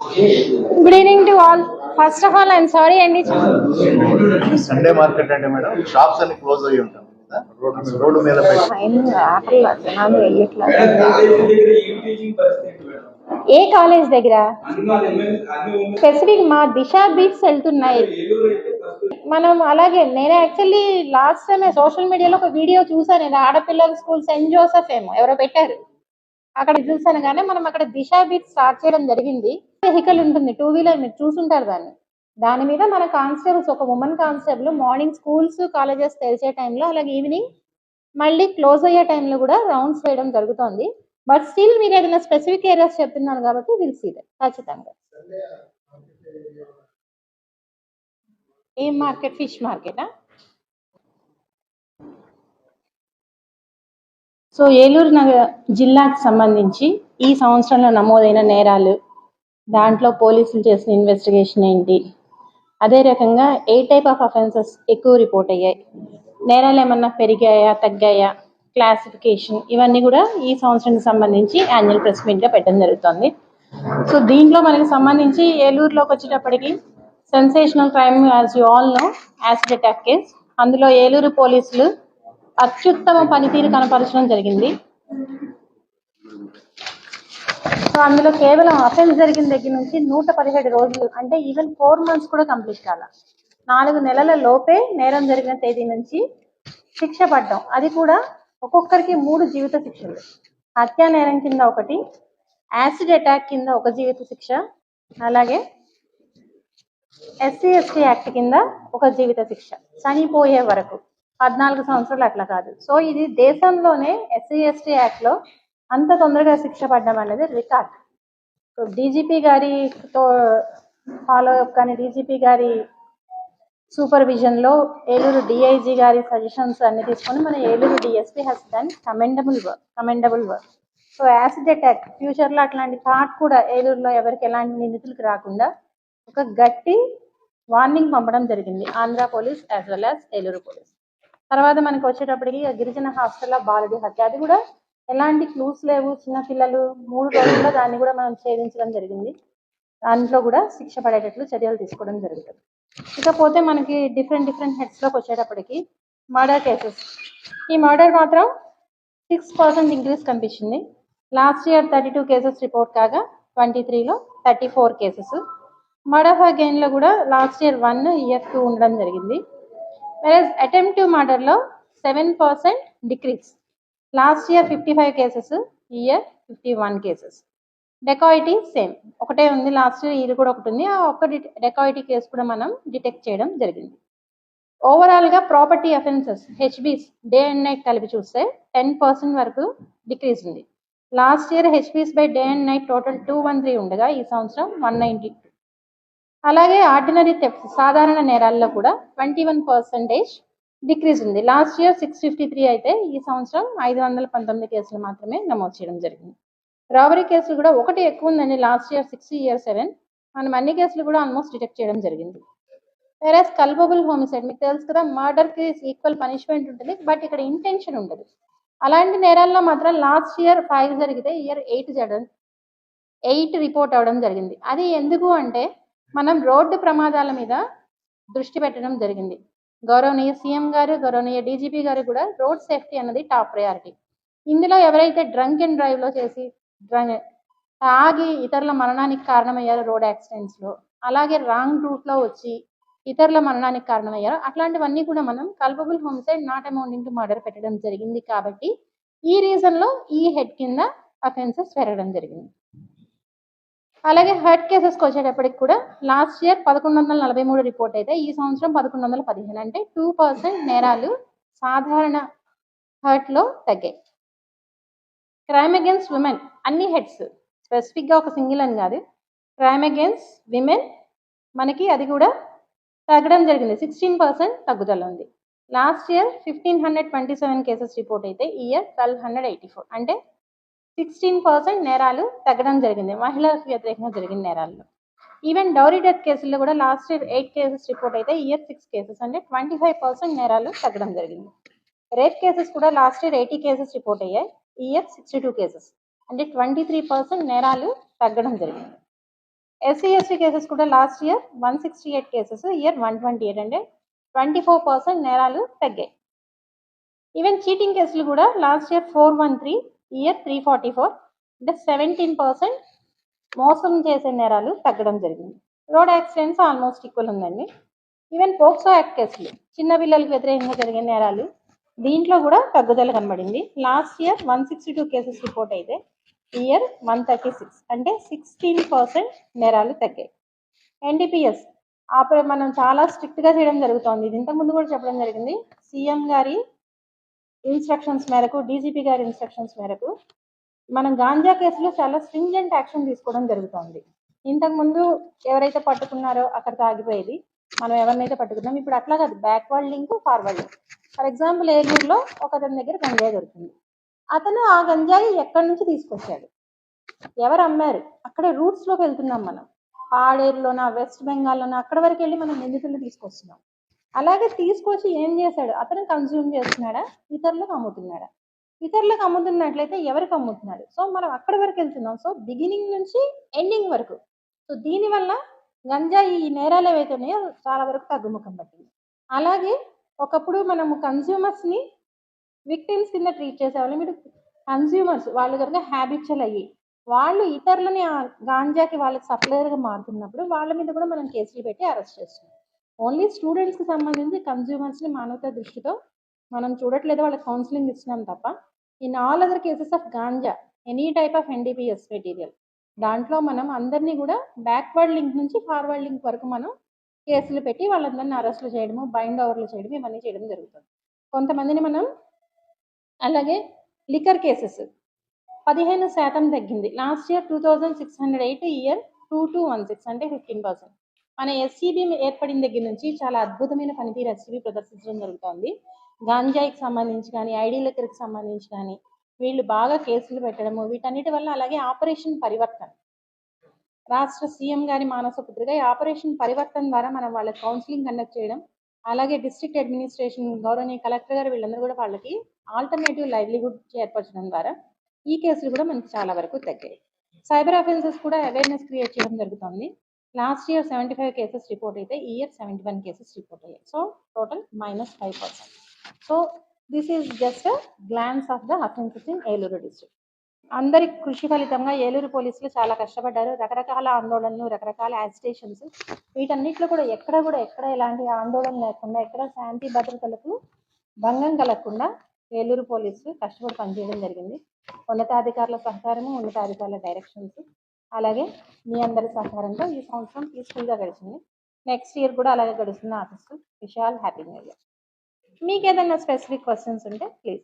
Good evening to all first of all I'm sorry అండి Sunday market అంటే madam shops అన్ని close అయ్యి ఉంటాం కదా రోడ్డు మీద ఏ కాలేజ్ దగ్గర. స్పెసిఫిక్ మా దిశ బీట్స్ వెళ్తున్నాయి. మనం అలాగే నేను యాక్చువల్లీ లాస్ట్ టైం సోషల్ మీడియాలో ఒక వీడియో చూసాను ఇది ఆడపిల్లల స్కూల్ సెయింట్ జోసెఫ్ ఏమో ఎవరో పెట్టారు. అక్కడ చూసాను కానీ మనం అక్కడ దిశ బీట్ స్టార్ట్ చేయడం జరిగింది. వెహికల్ ఉంటుంది టూ వీలర్ మీరు చూసుంటారు దాన్ని. దాని మీద మన కానిస్టేబుల్స్ ఒక women constable morning schools colleges తెరిచే టైంలో అలాగే ఈవినింగ్ మళ్ళీ క్లోజ్ అయ్యే టైంలో కూడా రౌండ్స్ వేయడం జరుగుతోంది. బట్ స్టిల్ మీరు ఏదైనా స్పెసిఫిక్ ఏరియాస్ చెప్తున్నారు కాబట్టి విల్ సీ దట్ ఖచ్చితంగా. ఏం మార్కెట్ ఫిష్ మార్కెటా సో ఏలూరు నగర జిల్లాకు సంబంధించి ఈ సంవత్సరంలో నమోదైన నేరాలు దాంట్లో పోలీసులు చేసిన ఇన్వెస్టిగేషన్ ఏంటి? అదే రకంగా ఏ టైప్ ఆఫ్ అఫెన్సెస్ ఎక్కువ రిపోర్ట్ అయ్యాయి? నేరాలు ఏమన్నా పెరిగాయా తగ్గాయా? క్లాసిఫికేషన్ ఇవన్నీ కూడా ఈ సంవత్సరానికి సంబంధించి యాన్యువల్ ప్రెస్ మీట్గా పెట్టడం జరుగుతుంది. సో దీంట్లో మనకి సంబంధించి ఏలూరులోకి వచ్చేటప్పటికి sensational crime as you all know acid attack case అందులో ఏలూరు పోలీసులు అత్యుత్తమ పనితీరు కనపరచడం జరిగింది. సో అందులో కేవలం అఫెన్స్ జరిగిన దగ్గర నుంచి నూట పదిహేడు రోజులు అంటే ఈవెన్ ఫోర్ మంత్స్ కూడా కంప్లీట్ కాల. నాలుగు నెలల లోపే నేరం జరిగిన తేదీ నుంచి శిక్ష పడ్డం. అది కూడా ఒక్కొక్కరికి మూడు జీవిత శిక్షలు. హత్యా నేరం కింద ఒకటి యాసిడ్ అటాక్ కింద ఒక జీవిత శిక్ష అలాగే ఎస్సీ ఎస్టీ యాక్ట్ కింద ఒక జీవిత శిక్ష. చనిపోయే వరకు. పద్నాలుగు సంవత్సరాలు అట్లా కాదు. సో ఇది దేశంలోనే ఎస్సీ ఎస్టీ యాక్ట్లో అంత తొందరగా శిక్ష పడడం అనేది రికార్డ్. డీజీపీ గారితో ఫాలో అప్ కానీ డీజీపీ గారి సూపర్విజన్లో ఏలూరు డిఐజీ గారి సజెషన్స్ అన్ని తీసుకొని మన Eluru DSP he's done commendable work commendable work so acid attack ఫ్యూచర్లో అట్లాంటి థాట్ కూడా ఏలూరులో ఎవరికి ఎలాంటి నిందితులకు రాకుండా ఒక గట్టి వార్నింగ్ పంపడం జరిగింది. Andhra police as well as Eluru police తర్వాత మనకి వచ్చేటప్పటికి గిరిజన హాస్టల్లో బాలుడి హత్య. అది కూడా ఎలాంటి క్లూస్ లేవు చిన్న పిల్లలు మూడు రోజుల్లో దాన్ని కూడా మనం ఛేదించడం జరిగింది. దాంట్లో కూడా శిక్ష పడేటట్లు చర్యలు తీసుకోవడం జరుగుతుంది. ఇకపోతే మనకి డిఫరెంట్ డిఫరెంట్ హెడ్స్లోకి వచ్చేటప్పటికి మర్డర్ కేసెస్ ఈ మర్డర్ మాత్రం సిక్స్ పర్సెంట్ ఇంక్రీజ్ కనిపించింది. Last year thirty two cases report కాగా ట్వంటీ త్రీలో థర్టీ ఫోర్ కేసెస్ మర్డర్ అగైన్లో కూడా last year one year two ఉండడం జరిగింది. వెరస్ attentive మర్డర్లో seven percent decrease last year fifty five cases year fifty one cases dacoity same ఒకటే ఉంది last year ఇది కూడా ఒకటి ఉంది. ఆ ఒక్క డెకాయిటీ కేసు కూడా మనం డిటెక్ట్ చేయడం జరిగింది. ఓవరాల్గా property offences HBs day and night కలిపి చూస్తే టెన్ పర్సెంట్ వరకు డిక్రీజ్ ఉంది. Last year HBs by day and night total two one three ఉండగా ఈ సంవత్సరం వన్ నైంటీ అలాగే ఆర్డినరీ థెఫ్ట్ సాధారణ నేరాల్లో కూడా ట్వంటీ వన్ పర్సెంటేజ్ డిక్రీజ్ ఉంది. Last year six fifty three అయితే ఈ సంవత్సరం ఐదు వందల పంతొమ్మిది కేసులు మాత్రమే నమోదు చేయడం జరిగింది. రాబరీ కేసులు కూడా ఒకటి ఎక్కువ ఉందండి. Last year six year seven. మనం అన్ని కేసులు కూడా ఆల్మోస్ట్ డిటెక్ట్ చేయడం జరిగింది. వేరేస్ కల్పబుల్ హోమిసైడ్ మీకు తెలుసు కదా మర్డర్కి ఈక్వల్ పనిష్మెంట్ ఉంటుంది బట్ ఇక్కడ ఇంటెన్షన్ ఉండదు. అలాంటి నేరాల్లో మాత్రం లాస్ట్ ఇయర్ ఫైవ్ జరిగితే ఇయర్ ఎయిట్ జరగడం ఎయిట్ రిపోర్ట్ అవ్వడం జరిగింది. అది ఎందుకు అంటే మనం రోడ్డు ప్రమాదాల మీద దృష్టి పెట్టడం జరిగింది. గౌరవనీయ సీఎం గారు గౌరవనీయ డీజీపీ గారు కూడా రోడ్ సేఫ్టీ అన్నది టాప్ ప్రయారిటీ. ఇందులో ఎవరైతే డ్రంక్ అండ్ డ్రైవ్లో చేసి డ్రంక్ తాగి ఇతరుల మరణానికి కారణమయ్యారు రోడ్ యాక్సిడెంట్స్లో అలాగే రాంగ్ రూట్లో వచ్చి ఇతరుల మరణానికి కారణమయ్యారు అట్లాంటివన్నీ కూడా మనం culpable homicide not amounting to murder పెట్టడం జరిగింది కాబట్టి ఈ రీజన్లో ఈ హెడ్ కింద అఫెన్సెస్ పెరగడం జరిగింది. అలాగే హర్ట్ కేసెస్కి వచ్చేటప్పటికి కూడా లాస్ట్ ఇయర్ పదకొండు వందల నలభై మూడు రిపోర్ట్ అయితే ఈ సంవత్సరం పదకొండు వందల పదిహేను. అంటే టూ పర్సెంట్ నేరాలు సాధారణ హర్ట్లో తగ్గాయి. క్రైమ్ అగేన్స్ట్ విమెన్ అన్ని హెడ్స్ స్పెసిఫిక్గా ఒక సింగిల్ అని కాదు. క్రైమ్ అగేన్స్ట్ విమెన్ మనకి అది కూడా తగ్గడం జరిగింది. సిక్స్టీన్ పర్సెంట్ తగ్గుదల ఉంది. Last year fifteen hundred twenty seven cases report అయితే ఈ year twelve hundred eighty four. అంటే సిక్స్టీన్ పర్సెంట్ నేరాలు తగ్గడం జరిగింది. మహిళలకు వ్యతిరేకంగా జరిగిన నేరాల్లో. ఈవెన్ డౌరీ డెత్ కేసుల్లో కూడా last year eight cases report అయితే ఇయర్ సిక్స్ కేసెస్. అంటే ట్వంటీ ఫైవ్ పర్సెంట్ నేరాలు తగ్గడం జరిగింది. రేప్ కేసెస్ కూడా last year eighty cases report అయ్యాయి. Year sixty two cases. అంటే ట్వంటీ త్రీ పర్సెంట్ నేరాలు తగ్గడం జరిగింది. ఎస్సీ ఎస్టీ కేసెస్ కూడా last year one sixty eight cases year one twenty eight. అంటే ట్వంటీ ఫోర్ పర్సెంట్ నేరాలు తగ్గాయి. ఈవెన్ చీటింగ్ కేసులు కూడా last year four one three year three forty four. అంటే సెవెంటీన్ పర్సెంట్ మోసం చేసే నేరాలు తగ్గడం జరిగింది. రోడ్ యాక్సిడెంట్స్ ఆల్మోస్ట్ ఈక్వల్ ఉందండి. ఈవెన్ పోక్సో యాక్ట్ కేసులు చిన్న పిల్లలకు వ్యతిరేకంగా జరిగే నేరాలు దీంట్లో కూడా తగ్గుదల కనబడింది. Last year one sixty two cases report అయితే ఇయర్ వన్ థర్టీ సిక్స్ అంటే సిక్స్టీన్ పర్సెంట్ నేరాలు తగ్గాయి. ఎన్డీపీఎస్ ఆపరే మనం చాలా స్ట్రిక్ట్గా చేయడం జరుగుతోంది. ఇది ఇంతకుముందు కూడా చెప్పడం జరిగింది. సీఎం గారి ఇన్స్ట్రక్షన్స్ మేరకు డీజీపీ గారి ఇన్స్ట్రక్షన్స్ మేరకు మనం గాంజా కేసులో చాలా స్ట్రింజెంట్ యాక్షన్ తీసుకోవడం జరుగుతోంది. ఇంతకుముందు ఎవరైతే పట్టుకున్నారో అక్కడ ఆగిపోయేది మనం ఎవరినైతే పట్టుకున్నాం ఇప్పుడు అట్లా కాదు backward link forward link for example ఏలూరులో ఒక అతని దగ్గర గంజాయి దొరికింది. అతను ఆ గంజాయి ఎక్కడి నుంచి తీసుకొచ్చాడు? ఎవరు అమ్మారు? అక్కడ రూట్స్లోకి వెళ్తున్నాం మనం. పాడేరులోన వెస్ట్ బెంగాల్లోన అక్కడ వరకు వెళ్ళి మనం నిందితులు తీసుకొస్తున్నాం. అలాగే తీసుకొచ్చి ఏం చేశాడు? అతను కన్జ్యూమ్ చేస్తున్నాడా? ఇతరులకు అమ్ముతున్నాడా? ఇతరులకు అమ్ముతున్నట్లయితే ఎవరికి అమ్ముతున్నాడు సో మనం అక్కడ వరకు వెళ్తున్నాం. సో బిగినింగ్ నుంచి ఎండింగ్ వరకు. సో దీనివల్ల గంజా ఈ నేరాలు ఏవైతే ఉన్నాయో చాలా వరకు తగ్గుముఖం పట్టింది. అలాగే ఒకప్పుడు మనము కన్స్యూమర్స్ని విక్టిమ్స్ కింద ట్రీట్ చేసేవాళ్ళం. మీరు కన్జ్యూమర్స్ వాళ్ళు కనుక హ్యాబిచువల్ అయ్యి వాళ్ళు ఇతరులని గాంజాకి వాళ్ళకి సప్లయర్గా మారుతున్నప్పుడు వాళ్ళ మీద కూడా మనం కేసులు పెట్టి అరెస్ట్ చేస్తున్నాం. ఓన్లీ స్టూడెంట్స్కి సంబంధించి కన్జ్యూమర్స్ని మానవతా దృష్టితో మనం చూడట్లేదు వాళ్ళకి కౌన్సిలింగ్ ఇచ్చినాం తప్ప. In all other cases of ganja any type of NDPS material దాంట్లో మనం అందరినీ కూడా బ్యాక్వర్డ్ లింక్ నుంచి ఫార్వర్డ్ లింక్ వరకు మనం కేసులు పెట్టి వాళ్ళందరినీ అరెస్టులు చేయడము బైండ్ ఓవర్లు చేయడం ఇవన్నీ చేయడం జరుగుతుంది. కొంతమందిని మనం అలాగే లిక్కర్ కేసెస్ పదిహేను శాతం తగ్గింది. Last year two thousand six hundred eight year two two one six అంటే ఫిఫ్టీన్ పర్సెంట్ మన ఎస్సీబీ ఏర్పడిన దగ్గర నుంచి చాలా అద్భుతమైన పనితీరు ఎస్సీబీ ప్రదర్శించడం జరుగుతోంది. గాంజాయికి సంబంధించి కానీ ఐడి లెక్కర్కి సంబంధించి కానీ వీళ్ళు బాగా కేసులు పెట్టడము వీటన్నిటి వల్ల అలాగే ఆపరేషన్ పరివర్తన. రాష్ట్ర సీఎం గారి మానసపుత్రిగా ఈ ఆపరేషన్ పరివర్తన ద్వారా మనం వాళ్ళకి కౌన్సిలింగ్ కండక్ట్ చేయడం అలాగే డిస్ట్రిక్ట్ అడ్మినిస్ట్రేషన్ గౌరవనీయ కలెక్టర్ గారు వీళ్ళందరూ కూడా వాళ్ళకి ఆల్టర్నేటివ్ లైవ్లీహుడ్ ఏర్పరచడం ద్వారా ఈ కేసులు కూడా మనకి చాలా వరకు తగ్గాయి. సైబర్ అఫెన్సెస్ కూడా అవేర్నెస్ క్రియేట్ చేయడం జరుగుతుంది. Last year seventy five cases report అయితే ఈ year seventy one cases report అయ్యాయి so total minus five percent so this is just glance of the offences in Eluru district అందరి కృషి ఫలితంగా ఏలూరు పోలీసులు చాలా కష్టపడ్డారు. రకరకాల ఆందోళనలు రకరకాల యాజిటేషన్స్ వీటన్నిటిలో కూడా ఎక్కడ కూడా ఎక్కడ ఎలాంటి ఆందోళన లేకుండా ఎక్కడ శాంతి భద్రతలకు భంగం కలగకుండా ఏలూరు పోలీసులు కష్టపడి పనిచేయడం జరిగింది. ఉన్నతాధికారుల సహకారము ఉన్నతాధికారుల డైరెక్షన్స్ అలాగే మీ అందరి సహకారంతో ఈ సంవత్సరం పీస్ఫుల్గా గడిచింది. నెక్స్ట్ ఇయర్ కూడా అలాగే గడుస్తుంది ఆశిస్తూ. విశాల్ హ్యాపీ న్యూ ఇయర్ మీకు ఏదైనా స్పెసిఫిక్ క్వశ్చన్స్ ఉంటే ప్లీజ్